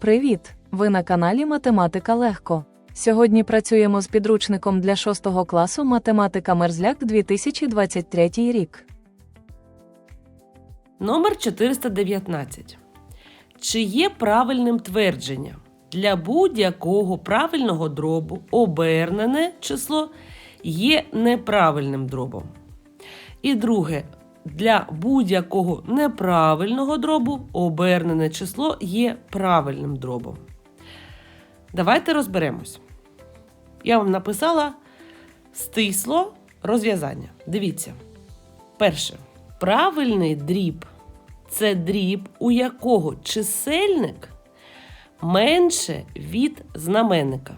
Привіт! Ви на каналі Математика Легко. Сьогодні працюємо з підручником для 6 класу Математика Мерзляк 2023 рік. Номер 419. Чи є правильним твердження? Для будь-якого правильного дробу обернене число є неправильним дробом. І друге, для будь-якого неправильного дробу обернене число є правильним дробом. Давайте розберемось. Я вам написала стисло розв'язання. Дивіться. Перше. Правильний дріб це дріб, у якого чисельник менше від знаменника.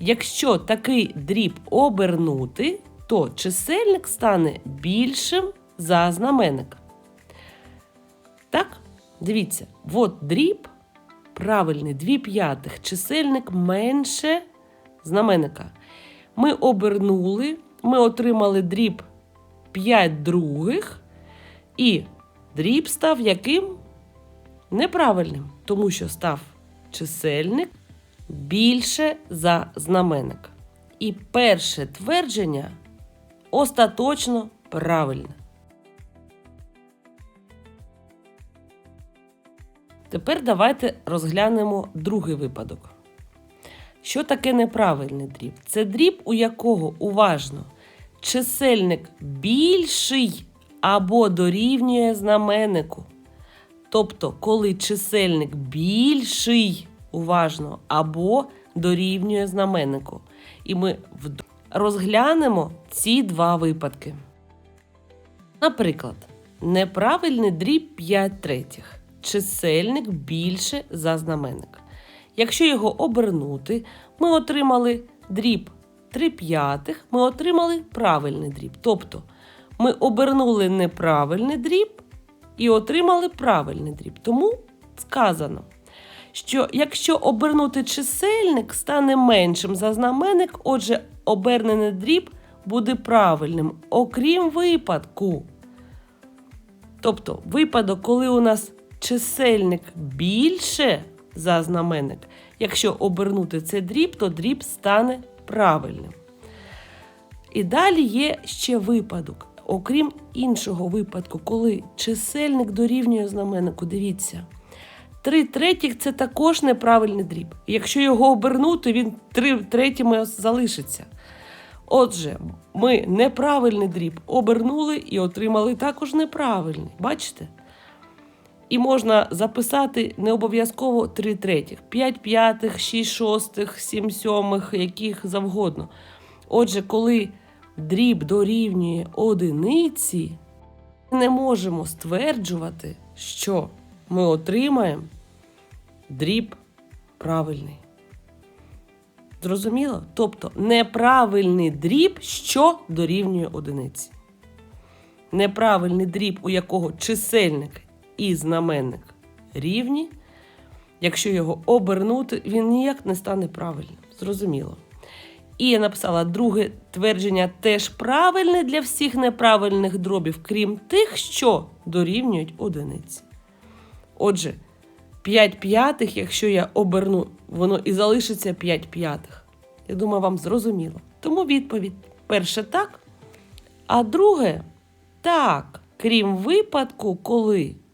Якщо такий дріб обернути, то чисельник стане більшим за знаменник. Так, дивіться, от дріб, правильний, 2 п'ятих, чисельник менше знаменника. Ми обернули, ми отримали дріб 5 других, і дріб став яким? Неправильним, тому що став чисельник більше за знаменник. І перше твердження остаточно правильне. Тепер давайте розглянемо другий випадок. Що таке неправильний дріб? Це дріб, у якого уважно чисельник більший або дорівнює знаменнику. Тобто, коли чисельник більший, уважно, або дорівнює знаменнику. І ми розглянемо ці два випадки. Наприклад, неправильний дріб 5 третіх. Чисельник більше за знаменник. Якщо його обернути, ми отримали дріб 3 п'ятих, ми отримали правильний дріб. Тобто ми обернули неправильний дріб і отримали правильний дріб. Тому сказано, що якщо обернути чисельник стане меншим за знаменник, отже, обернений дріб буде правильним, окрім випадку. Тобто, випадок, коли у нас чисельник більше за знаменник, якщо обернути цей дріб, то дріб стане правильним. І далі є ще випадок. Окрім іншого випадку, коли чисельник дорівнює знаменнику, дивіться. 3 третіх це також неправильний дріб. Якщо його обернути, він 3 третіми залишиться. Отже, ми неправильний дріб обернули і отримали також неправильний. Бачите? І можна записати не обов'язково 3 третіх, 5 п'ятих, 6 шостих, 7 сьомих, яких завгодно. Отже, коли дріб дорівнює одиниці, ми не можемо стверджувати, що ми отримаємо дріб правильний. Зрозуміло? Тобто неправильний дріб, що дорівнює одиниці. Неправильний дріб, у якого чисельник і знаменник рівні. Якщо його обернути, він ніяк не стане правильним. Зрозуміло. І я написала друге твердження теж правильне для всіх неправильних дробів, крім тих, що дорівнюють одиниці. Отже, 5 п'ятих, якщо я оберну, воно і залишиться 5 п'ятих. Я думаю, вам зрозуміло. Тому відповідь: перше так, а друге так, крім випадку, коли